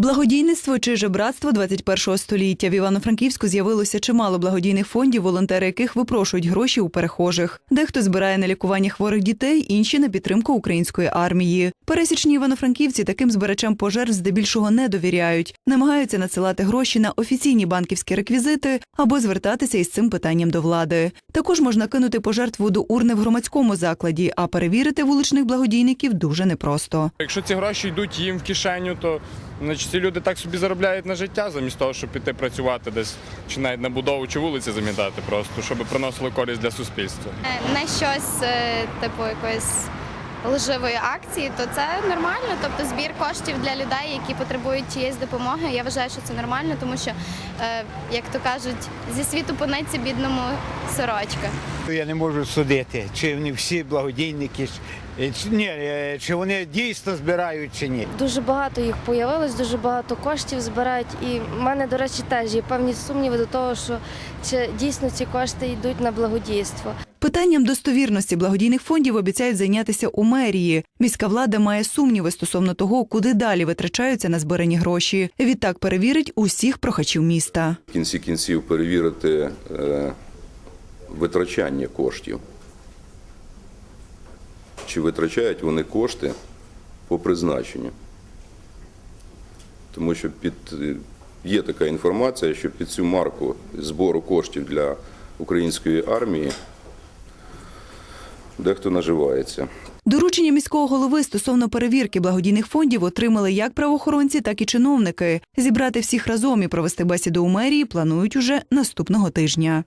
Благодійництво чи жебратство 21-го століття в Івано-Франківську з'явилося чимало благодійних фондів, волонтери яких випрошують гроші у перехожих. Дехто збирає на лікування хворих дітей, інші на підтримку української армії. Пересічні івано-франківці таким збирачам пожертв здебільшого не довіряють, намагаються надсилати гроші на офіційні банківські реквізити або звертатися із цим питанням до влади. Також можна кинути пожертву до урни в громадському закладі, а перевірити вуличних благодійників дуже непросто. Якщо ці гроші йдуть їм в кишеню, то значить, ці люди так собі заробляють на життя, замість того, щоб піти працювати десь чи навіть на будову чи вулиці замітати, просто щоб приносили користь для суспільства. Не щось е, типу якоїсь лживої акції, то це нормально. Тобто збір коштів для людей, які потребують чиєїсь допомоги. Я вважаю, що це нормально, тому що, е, як то кажуть, зі світу понеться бідному сорочка. Я не можу судити, чи вони всі благодійники, чи- чи- ні, е, чи вони дійсно збирають чи ні. Дуже багато їх появилось, дуже багато коштів збирають. І в мене, до речі, теж є певні сумніви до того, що чи дійсно ці кошти йдуть на благодійство. Питанням достовірності благодійних фондів обіцяють зайнятися у мерії. Міська влада має сумніви стосовно того, куди далі витрачаються на збирані гроші. Відтак перевірить усіх прохачів міста. в кінці кінців перевірити е, витрачання коштів. Чи витрачають вони кошти по призначенню? Тому що під, е, є така інформація, що під цю марку збору коштів для української армії дехто наживається. Доручення міського голови стосовно перевірки благодійних фондів отримали як правоохоронці, так і чиновники. Зібрати всіх разом і провести бесіду у мерії планують уже наступного тижня.